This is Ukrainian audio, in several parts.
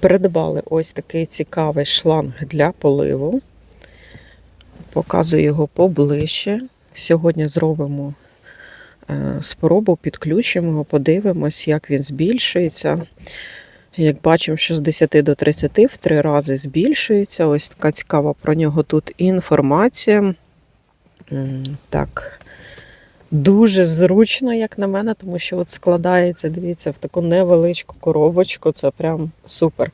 Придбали ось такий цікавий шланг для поливу. Показую його поближче. Сьогодні зробимо е, спробу, підключимо його, подивимось, як він збільшується. Як бачимо, що з 10 до 30 в три рази збільшується. Ось така цікава про нього тут інформація. Так, дуже зручно, як на мене, тому що от складається, дивіться, в таку невеличку коробочку. Це прям супер.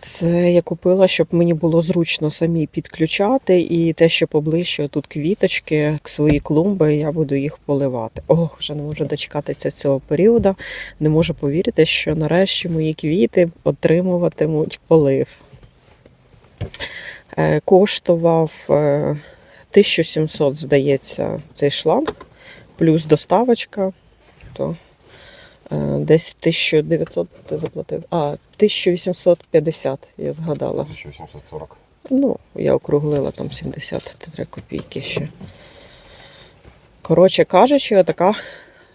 Це я купила, щоб мені було зручно самі підключати, і те, що поближче тут квіточки, свої клумби, я буду їх поливати. Ох, вже не можу дочекатися цього періоду. Не можу повірити, що нарешті мої квіти отримуватимуть полив. Е, Коштував е, 1700, здається, цей шланг, плюс доставочка. То е, десь 1900 ти заплатив. А, 1850, я згадала. 1840. Ну, я округлила там 73 копійки ще. Коротше кажучи, така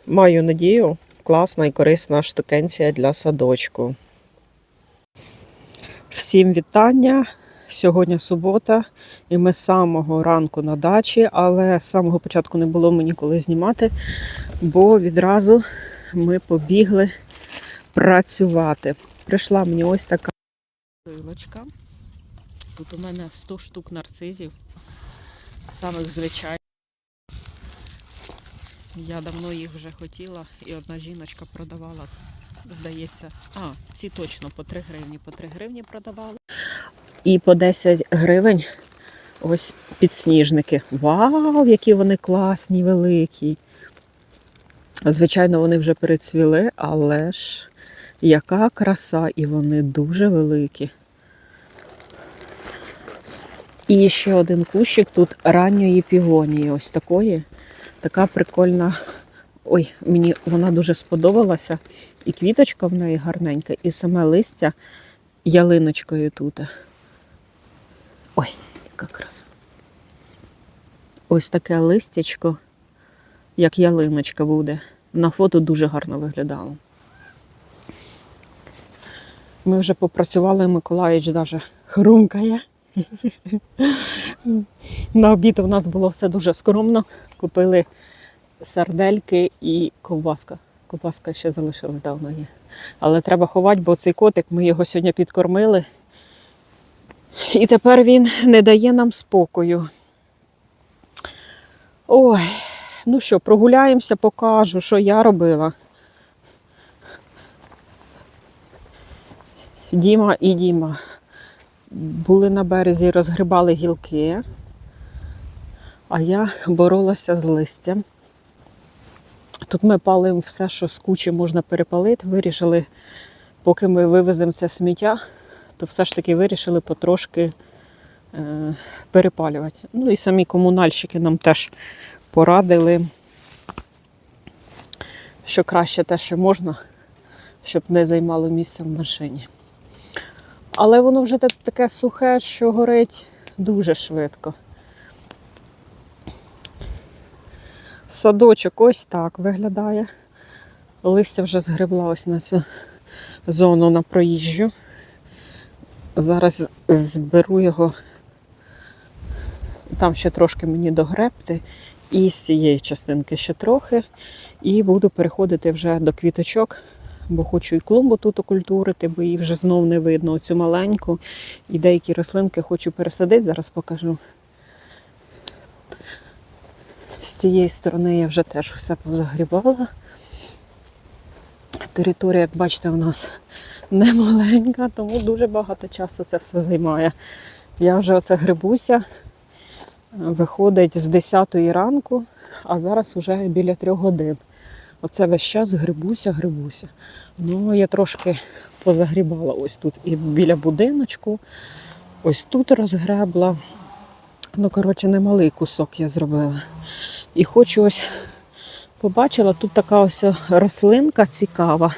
маю надію, класна і корисна штукенція для садочку. Всім вітання. Сьогодні субота, і ми з самого ранку на дачі, але з самого початку не було мені коли знімати, бо відразу ми побігли працювати. Прийшла мені ось така пилочка. Тут у мене 100 штук нарцизів, самих звичайних. Я давно їх вже хотіла, і одна жіночка продавала, здається. А, ці точно по 3 гривні, по 3 гривні продавали. І по 10 гривень ось підсніжники. Вау, які вони класні, великі. Звичайно, вони вже перецвіли, але ж яка краса, і вони дуже великі. І ще один кущик тут ранньої півонії. Ось такої. Така прикольна. Ой, мені вона дуже сподобалася. І квіточка в неї гарненька, і саме листя ялиночкою тут. Ой, яка краса. Ось таке листячко, як ялиночка буде. На фото дуже гарно виглядало. Ми вже попрацювали, Миколаївич навіть хрумкає. На обід у нас було все дуже скромно. Купили сардельки і ковбаска. Ковбаска ще залишилась давно є. Але треба ховати, бо цей котик, ми його сьогодні підкормили. І тепер він не дає нам спокою. Ой, ну що, прогуляємося, покажу, що я робила. Діма і Діма були на березі, розгрібали гілки, а я боролася з листям. Тут ми палимо все, що з кучі можна перепалити. Вирішили, поки ми вивеземо це сміття, то все ж таки вирішили потрошки е, перепалювати. Ну і самі комунальщики нам теж порадили, що краще те, що можна, щоб не займало місце в машині. Але воно вже таке сухе, що горить дуже швидко. Садочок ось так виглядає. Листя вже згребла ось на цю зону на проїжджу. Зараз зберу його. Там ще трошки мені догребти. І з цієї частинки ще трохи. І буду переходити вже до квіточок, бо хочу і клумбу тут окультурити, бо її вже знов не видно, оцю маленьку. І деякі рослинки хочу пересадити, зараз покажу. З цієї сторони я вже теж все позагрібала. Територія, як бачите, у нас не маленька, тому дуже багато часу це все займає. Я вже оце грибуся, виходить з 10 ранку, а зараз вже біля 3 годин. Оце весь час грибуся, грибуся. Ну, я трошки позагрібала ось тут і біля будиночку, ось тут розгребла. Ну, коротше, немалий кусок я зробила. І хочу ось побачила, тут така ось рослинка цікава.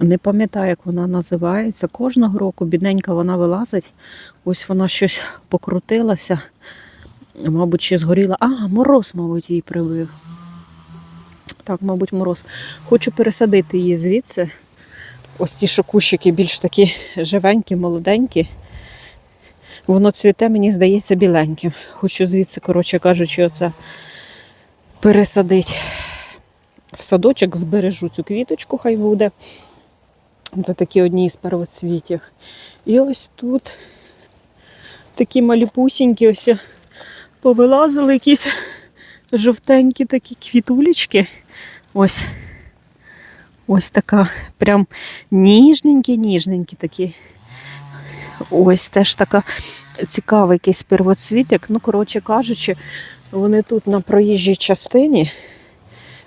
Не пам'ятаю, як вона називається. Кожного року бідненька вона вилазить. Ось вона щось покрутилася. Мабуть, ще згоріла. А, мороз, мабуть, її прибив. Так, мабуть, мороз. Хочу пересадити її звідси. ось ці що кущики більш такі живенькі, молоденькі. Воно цвіте, мені здається, біленьким. Хочу звідси, коротше кажучи, оце пересадити в садочок, збережу цю квіточку, хай буде. Це такі одні із первоцвітів. І ось тут такі маліпусінькі, ось повилазили якісь жовтенькі такі квітулечки. Ось. Ось така прям ніжненькі-ніжненькі такі. Ось теж така цікавий якийсь первоцвітик. Ну, коротше кажучи, вони тут на проїжджій частині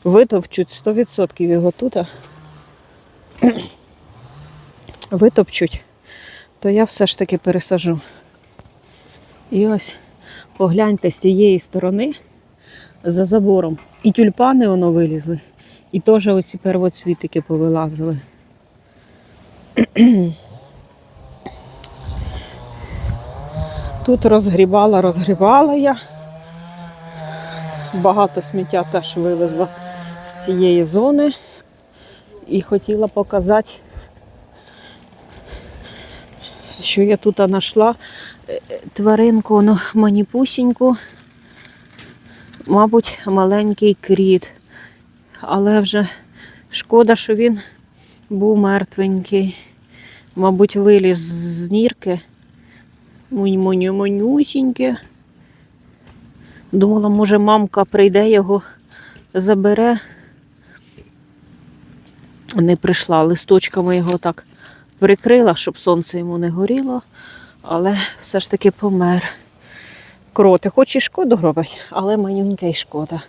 витовчуть 100% його тут. Витопчуть, то я все ж таки пересажу. І ось погляньте з тієї сторони за забором. І тюльпани воно вилізли, і теж оці первоцвітики повилазили. Тут розгрібала, розгрібала я. Багато сміття теж вивезла з цієї зони. І хотіла показати, що я тут знайшла е, тваринку, ну, маніпусіньку, мабуть, маленький кріт. Але вже шкода, що він був мертвенький. Мабуть, виліз з нірки. Моню-монюсіньке. Думала, може, мамка прийде його, забере. Не прийшла. Листочками його так прикрила, щоб сонце йому не горіло, але все ж таки помер. Кроти, хоч і шкоду робить, але манюнька й шкода.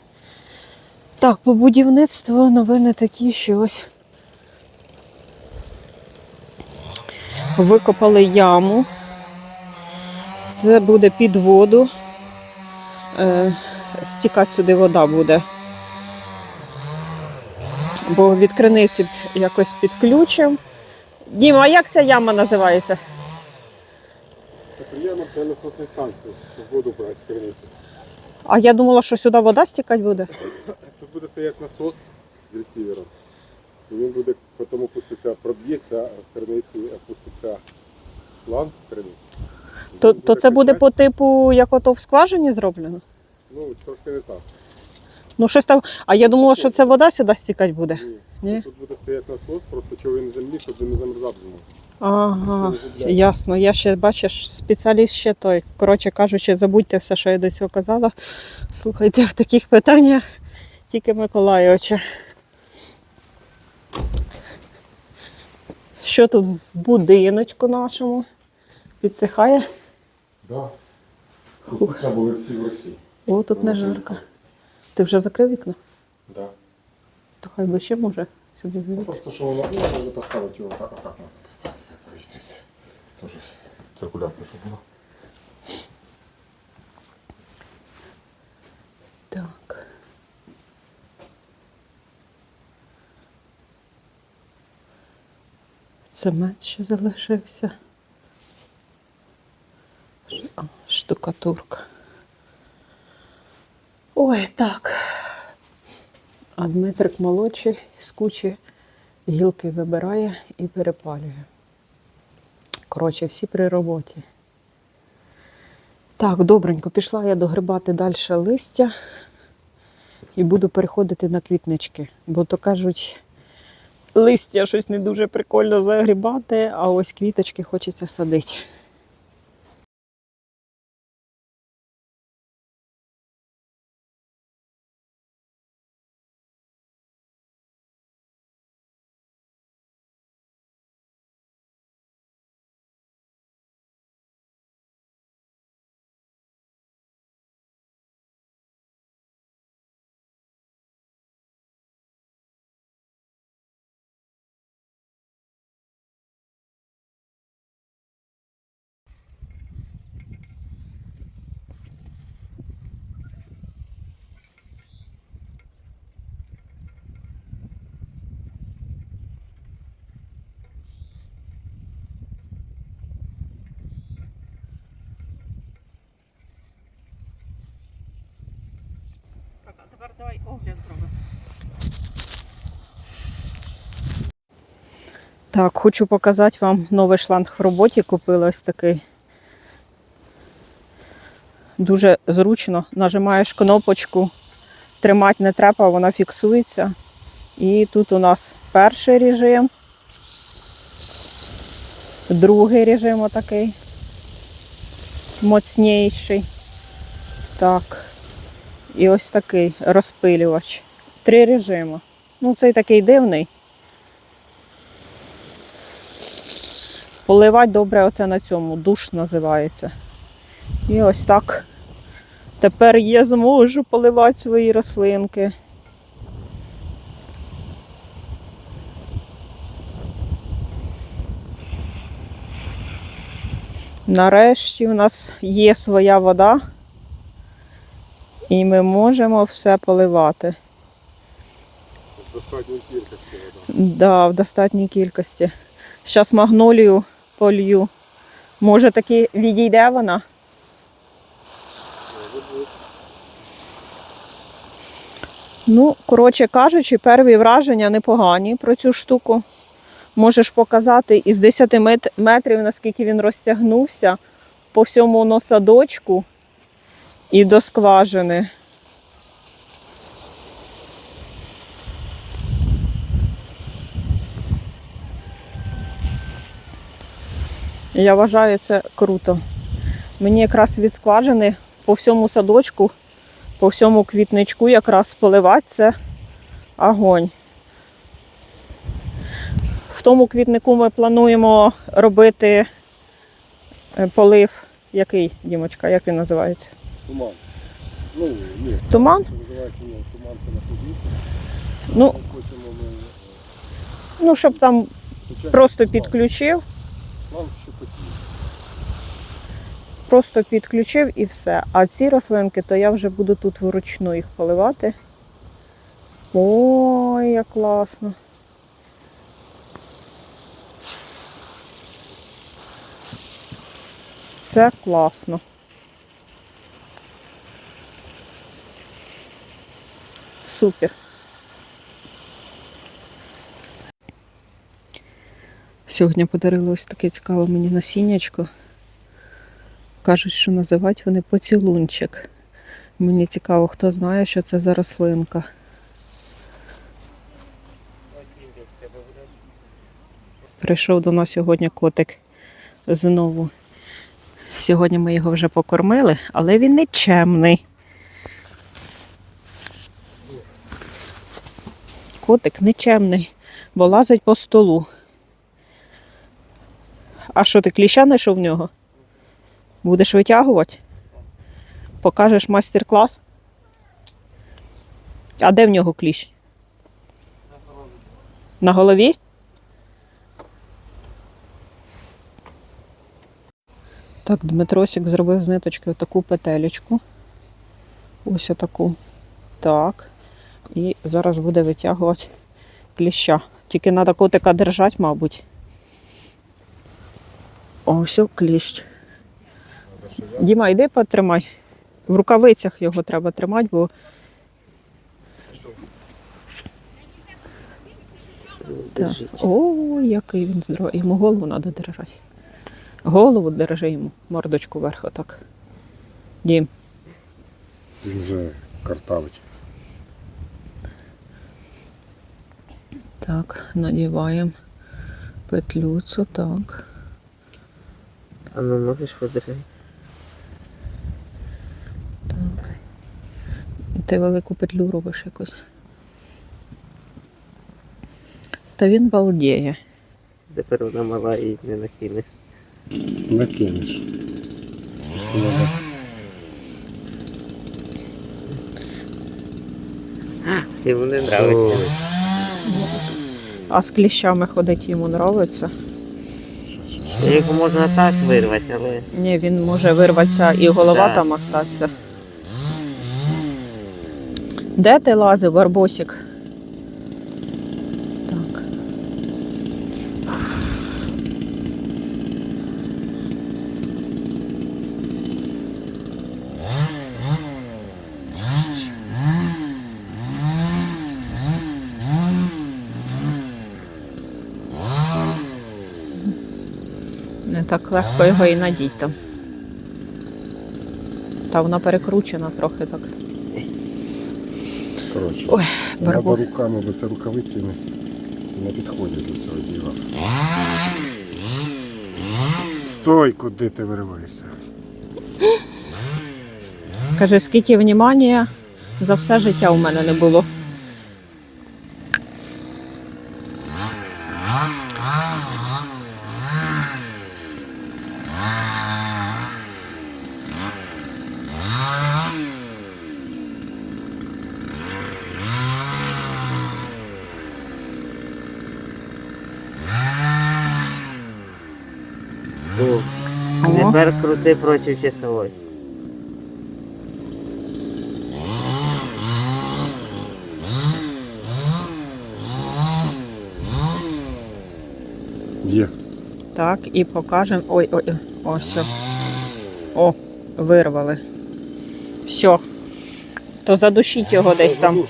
Так, по будівництву новини такі, що ось викопали яму. Це буде під воду. Е, стікати сюди вода буде. Бо від криниці якось підключив. Діма, а як ця яма називається? Це приємно насосної станції, щоб воду брати з криниці. А я думала, що сюди вода стікати буде. Тут буде стояти насос з ресівером. І він буде, потім опуститься, проб'ється в криниці, опуститься план в криниці. То, то це буде по типу, як ото в скважині зроблено? Ну, трошки не так. Ну, щось там. А я думала, що це вода сюди стікати буде. Ні. Ні? Тут буде стояти насос, просто чого він землі, щоб він не замерзав зимою. Ага, ясно. Я ще, бачиш, спеціаліст ще той. Коротше кажучи, забудьте все, що я до цього казала. Слухайте, в таких питаннях тільки Миколайовича. Що тут в будиночку нашому? Підсихає? Да. Тут були всі в Росії. О, тут не жарко. Ти вже закрив вікно? Да. То хай би ще може сюди Ну, просто що воно, ну, треба поставити його так, отак треба поставити, як повітряється. Тоже циркулятор, щоб було. Так. Цемент ще залишився. Ш- а, Штукатурка. Ой, так. А Дмитрик молодший з кучі гілки вибирає і перепалює. Коротше, всі при роботі. Так, добренько, пішла я догрибати далі листя і буду переходити на квітнички. Бо то кажуть, листя щось не дуже прикольно загрібати, а ось квіточки хочеться садити. Огляд зробимо. Так, хочу показати вам новий шланг в роботі. Купила ось такий. Дуже зручно. Нажимаєш кнопочку, тримати не треба, вона фіксується. І тут у нас перший режим, другий режим отакий, моцніший. Так. І ось такий розпилювач. Три режими. Ну, цей такий дивний. Поливати добре оце на цьому, душ називається. І ось так. Тепер я зможу поливати свої рослинки. Нарешті у нас є своя вода, і ми можемо все поливати. В достатній кількості вода. Да, в достатній кількості. Зараз магнолію полью. Може таки відійде вона? Ну, коротше кажучи, перві враження непогані про цю штуку. Можеш показати із 10 метрів, наскільки він розтягнувся по всьому носадочку і до скважини. Я вважаю це круто. Мені якраз від скважини по всьому садочку, по всьому квітничку якраз поливати це огонь. В тому квітнику ми плануємо робити е, полив. Який, Дімочка, як він називається? Туман. Ну, ні. Туман? Це називається ні, туман це на подвір'ї. Ну, Ми хочемо ми ну щоб там звичайно, просто шланг. підключив, Шланг щепотів. просто підключив і все. А ці рослинки, то я вже буду тут вручну їх поливати. Ой, як класно. Це класно. Супер. Сьогодні подарили ось таке цікаве мені насіннячко. Кажуть, що називають вони поцілунчик. Мені цікаво, хто знає, що це за рослинка. Прийшов до нас сьогодні котик знову. Сьогодні ми його вже покормили, але він не чемний. Котик нечемний, бо лазить по столу. А що ти кліща знайшов в нього? Будеш витягувати? Покажеш майстер-клас? А де в нього кліщ? На голові? Так, Дмитросик зробив з ниточки отаку петелечку. Ось отаку. Так. І зараз буде витягувати кліща. Тільки треба котика держати, мабуть. Ось кліщ. Діма, йди потримай. В рукавицях його треба тримати, бо. Так. О, який він здоровий. Йому голову треба держати. Голову держи йому, мордочку вверх отак. Дім. Він вже картавить. Так, надіваємо петлюцу, так. А ну можеш подержати? Так. І ти велику петлю робиш якось. Та він балдіє. Тепер вона мала і не накинеш. Накинеш. Йому не нравиться. А з кліщами ходить йому подобається. Його можна так вирвати, але Ні, він може вирватися і голова Так. там остатися. Де ти лазив, Барбосик? Так легко його і надіть там. Та вона перекручена трохи так. Коротше, Ой, треба руками, бо це рукавиці не, не підходять до цього діла. Стой, куди ти вириваєшся? Каже, скільки внімання за все життя у мене не було. Тепер крути проти часової. Є. Так, і покажемо. Ой, ой, ой, ось. все. О, вирвали. Все. То задушіть його десь там.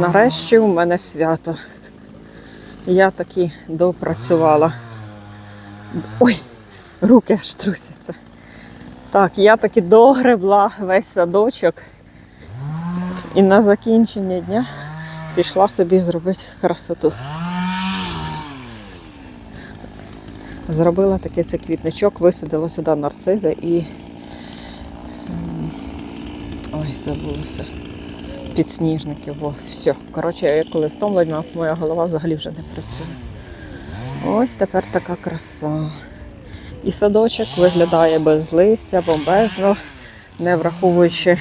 Нарешті у мене свято. Я таки допрацювала. Ой, руки аж трусяться. Так, я таки догребла весь садочок. І на закінчення дня пішла собі зробити красоту. Зробила такий цей квітничок, висадила сюди нарцизи і. м, Ой, забулося підсніжники, бо все. Коротше, я коли втомлена, моя голова взагалі вже не працює. Ось тепер така краса. І садочок виглядає без листя, бомбезно, не враховуючи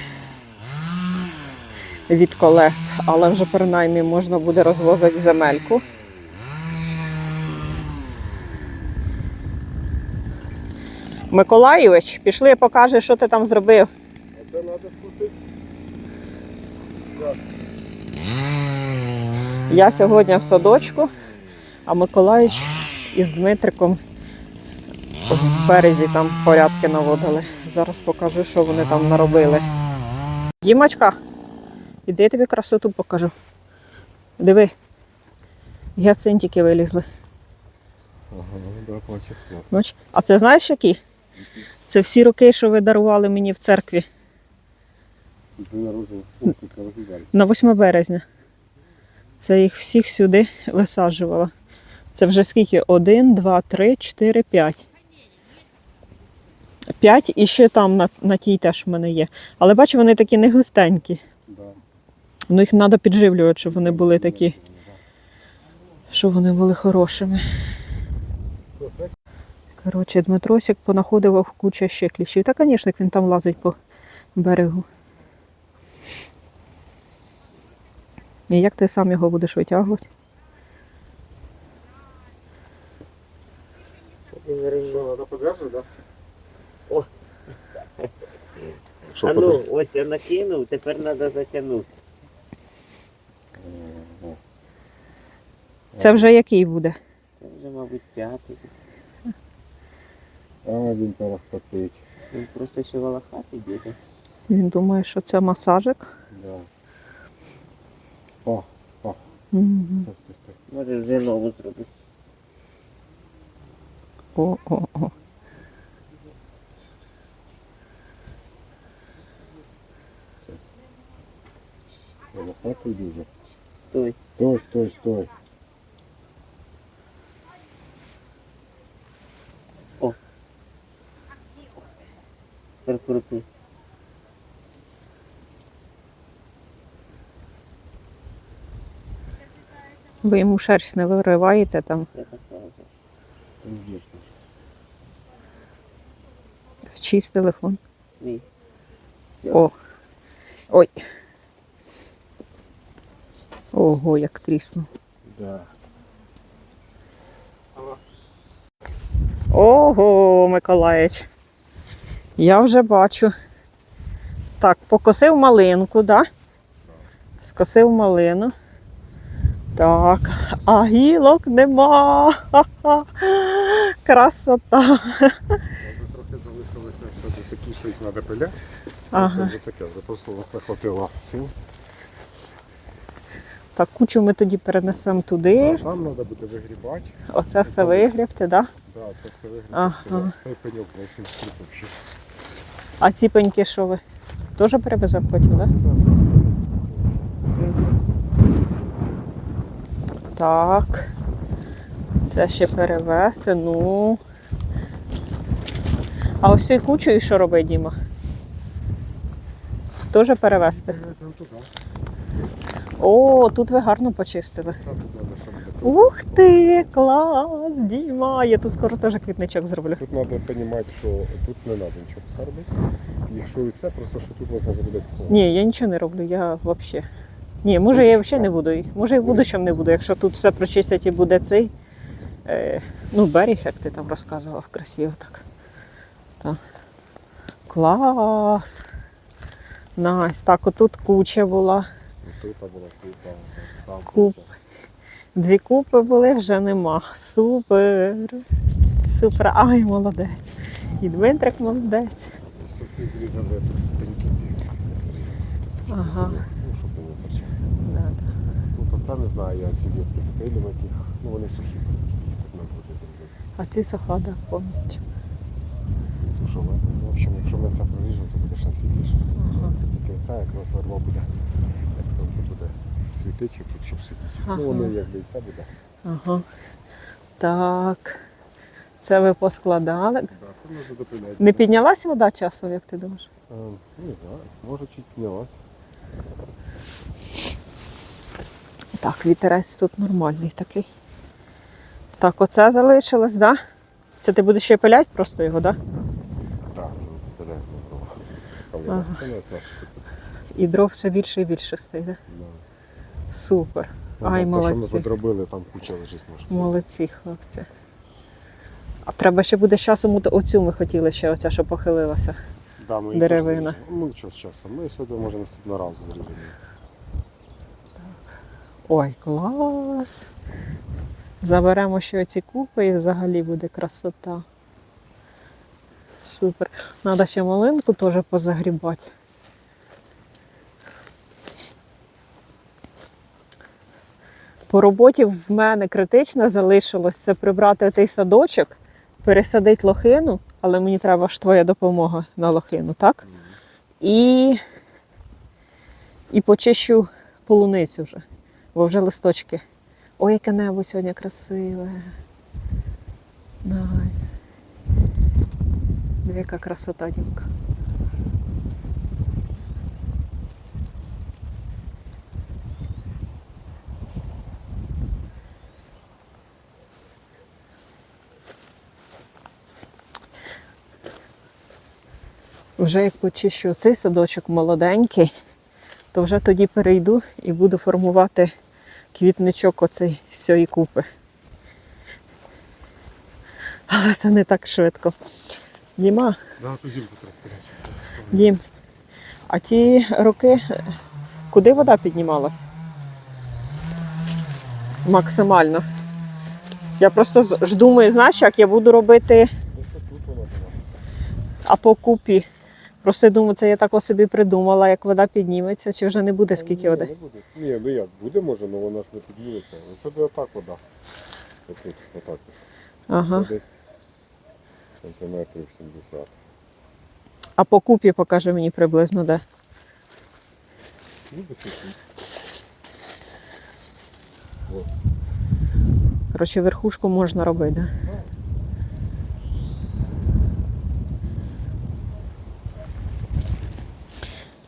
від колес, але вже принаймні можна буде розвозити земельку. Миколаївич, пішли, покажи, що ти там зробив. Це треба скрутити. Я сьогодні в садочку, а Миколаївич із Дмитриком в березі там порядки наводили. Зараз покажу, що вони там наробили. Дімочка, іди я тобі красоту покажу. Диви, гіацинтики вилізли. Ага, ну? А це знаєш які? Це всі роки, що ви дарували мені в церкві на 8 березня. Це їх всіх сюди висаджувала. Це вже скільки? Один, два, три, чотири, п'ять. П'ять і ще там на, на тій теж в мене є. Але бачу, вони такі не густенькі. Да. Ну їх треба підживлювати, щоб вони були такі. Щоб вони були хорошими. Коротше, Дмитросик понаходив куча ще кліщів. Та, звісно, він там лазить по берегу. І як ти сам його будеш витягувати? Що, треба подержати, да? О. Що, а ну, ось я накинув, тепер треба затягнути. Це вже який буде? Це вже, мабуть, п'ятий. А він перехватить. Він просто ще волохатий діти. Він думає, що це масажик. Да. Спа. Мгм. Стой, стой, стой. Може вже нову зробити. О, о, о. Волохатий дуже. Стой. Стой, стой, стой. Тепер крути. Ви йому шерсть не вириваєте там, Я так кажу. Конечно. В чийсь телефон. Мій. О. Ой. Ого, як тріснув. Да. Ого, Миколаїч. Я вже бачу. Так, покосив малинку, да? Скосив малину. Так, а гілок нема. Ха-ха. Красота. Трохи залишилося, що це такі, що їх треба пиляти. Це вже таке, вже просто у вас не хватило сил. Так, кучу ми тоді перенесемо туди. А там треба буде вигрібати. Оце все вигрібти, да? Да, це все вигрібати. Ага. Цей пеньок зовсім скрипивши. А ці пеньки, що ви? Теж перевеземо потім, да? Так. Це ще перевезти, ну. А ось цю кучу і що робить Діма? Теж перевезти. О, тут ви гарно почистили. Ух ти, клас, Діма! Я тут скоро теж квітничок зроблю. Тут треба розуміти, що тут не треба нічого робити. Якщо і це, просто що тут можна зробити. Ні, я нічого не роблю, я взагалі. Ні, може я взагалі не буду. Може і в будущому не буду, якщо тут все прочистять і буде цей. Е, ну, берег, як ти там розказував, красиво так. так. Клас. Найс. Так, отут куча була. Тут була купа, там Куп. купа. Дві купи були, вже нема. Супер. Супер. Ай, молодець. І Дмитрик молодець. Ага. Ну, щоб. Да, да. Ну, то це не знаю, я ці вітки спилювати їх. Ну, вони сухі, в принципі, їх тут не буде зрізати. А ці сахада повністю. Тому що, ну, в общем, якщо ми це проріжемо, то буде ще світліше. Ага. Це тільки це, як у нас верба буде, як там це буде світити, тут щоб світити. Ага. Ну, воно і це буде. Ага. Так. Це ви поскладали. Да, це можна допиляти. Не піднялася вода часом, як ти думаєш? Ем, Не знаю, може чуть піднялась. Так, вітерець тут нормальний такий. Так, оце залишилось, так? Да? Це ти будеш ще пиляти просто його, так? Да? Так, це так. І дров все більше і більше стає. Да? Супер. Ну, Ай, те, що ми подробили, там куча лежить може. Молодці, хлопці. А треба ще буде з часом оцю ми хотіли ще, оця, що похилилася. Да, ми Деревина. Ну, що з часом. Ми сьогодні може наступного разу зріжемо. Ой, клас! Заберемо ще оці купи і взагалі буде красота. Супер. Треба ще малинку теж позагрібати. По роботі в мене критично залишилось це прибрати той садочок, пересадити лохину, але мені треба ж твоя допомога на лохину, так? І, і почищу полуницю вже, бо вже листочки. Ой, яке небо сьогодні красиве. Найс. Яка красота, дівка. Вже як почищу цей садочок молоденький, то вже тоді перейду і буду формувати квітничок оцей цієї купи. Але це не так швидко. Діма. Дім, а ті роки, е, куди вода піднімалась? Максимально. Я просто ж думаю, знаєш, як я буду робити а по купі. Просто я думаю, це я так собі придумала, як вода підніметься, чи вже не буде скільки Ні, води. Не буде. Ні, ну як, буде може, але вона ж не підніметься. Це буде отак вода. Отут, отак ось. Ага. Це Десь сантиметрів 70. А по купі покажи мені приблизно де. Ну, десь тут. Коротше, верхушку можна робити, да?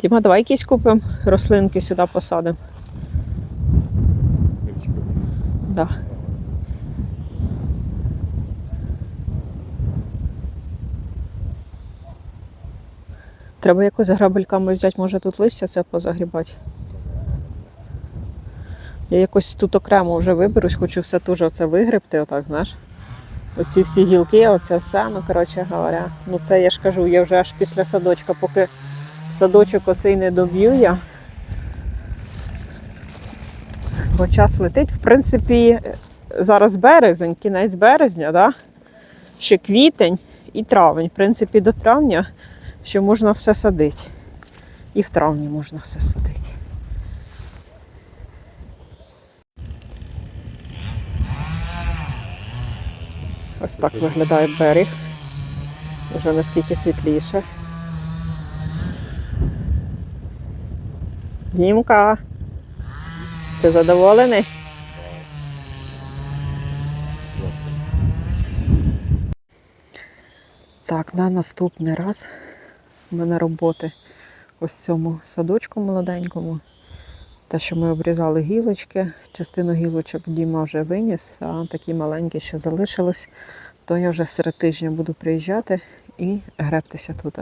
Тіма, давай якісь купимо рослинки сюди посадимо. Да. Треба якось грабельками взяти, може тут листя це позагрібати. Я якось тут окремо вже виберусь, хочу все теж оце вигребти, отак, знаєш. Оці всі гілки, оце все, ну коротше говоря. Ну це я ж кажу, я вже аж після садочка, поки Садочок оцей не доб'ю я. Бо час летить. В принципі, зараз березень, кінець березня, да? ще квітень і травень. В принципі, до травня ще можна все садити. І в травні можна все садити. Ось так виглядає берег. Вже наскільки світліше. Дімка. Ти задоволений? Так, на наступний раз в мене роботи ось цьому садочку молоденькому. Те, що ми обрізали гілочки, частину гілочок Діма вже виніс, а такі маленькі ще залишились, то я вже серед тижня буду приїжджати і гребтися тут.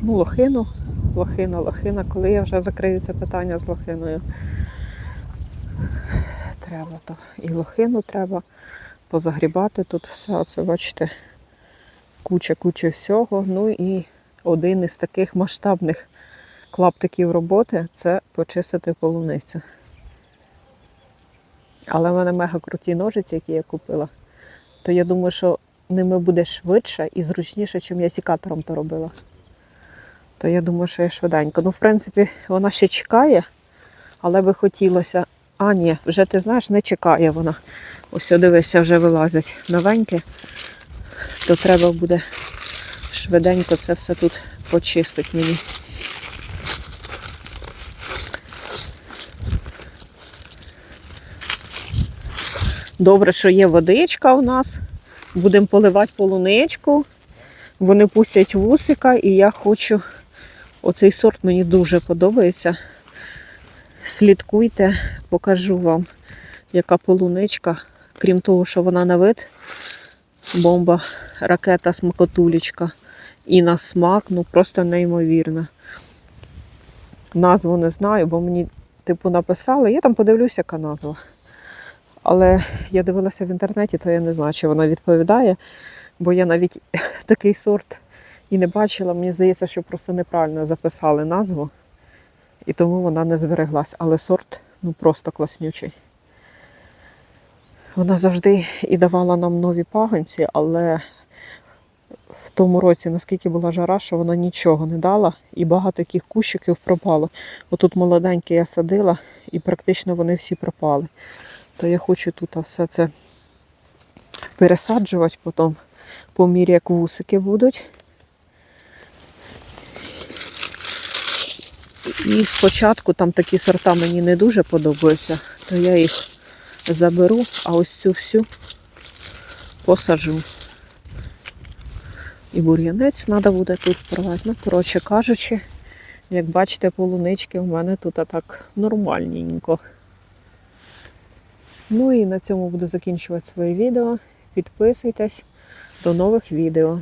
Ну, лохину, лохина, лохина. Коли я вже закрию це питання з лохиною, треба то. І лохину треба позагрібати тут все. Оце, бачите, куча-куча всього. Ну і один із таких масштабних клаптиків роботи це почистити полуницю. Але в мене мега круті ножиці, які я купила. То я думаю, що ними буде швидше і зручніше, чим я сікатором то робила. То я думаю, що я швиденько. Ну, в принципі, вона ще чекає, але би хотілося. А, ні, вже ти знаєш, не чекає вона. Ось дивися, вже вилазять новенькі. То треба буде швиденько це все тут почистити мені. Добре, що є водичка у нас. Будемо поливати полуничку. Вони пустять вусика, і я хочу. Оцей сорт мені дуже подобається. Слідкуйте, покажу вам, яка полуничка. Крім того, що вона на вид, бомба, ракета, смакотулечка. І на смак, ну просто неймовірна. Назву не знаю, бо мені, типу, написали. Я там подивлюся, яка назва. Але я дивилася в інтернеті, то я не знаю, чи вона відповідає, бо я навіть такий сорт і не бачила. Мені здається, що просто неправильно записали назву, і тому вона не збереглась. Але сорт ну просто класнючий. Вона завжди і давала нам нові пагонці, але в тому році, наскільки була жара, що вона нічого не дала, і багато таких кущиків пропало. Отут молоденькі я садила, і практично вони всі пропали. То я хочу тут все це пересаджувати потім, по мірі як вусики будуть. І спочатку там такі сорта мені не дуже подобаються, то я їх заберу, а ось цю всю посаджу. І бур'янець треба буде тут порвати. Ну, коротше кажучи, як бачите, полунички в мене тут так нормальненько. Ну і на цьому буду закінчувати своє відео. Підписуйтесь. До нових відео.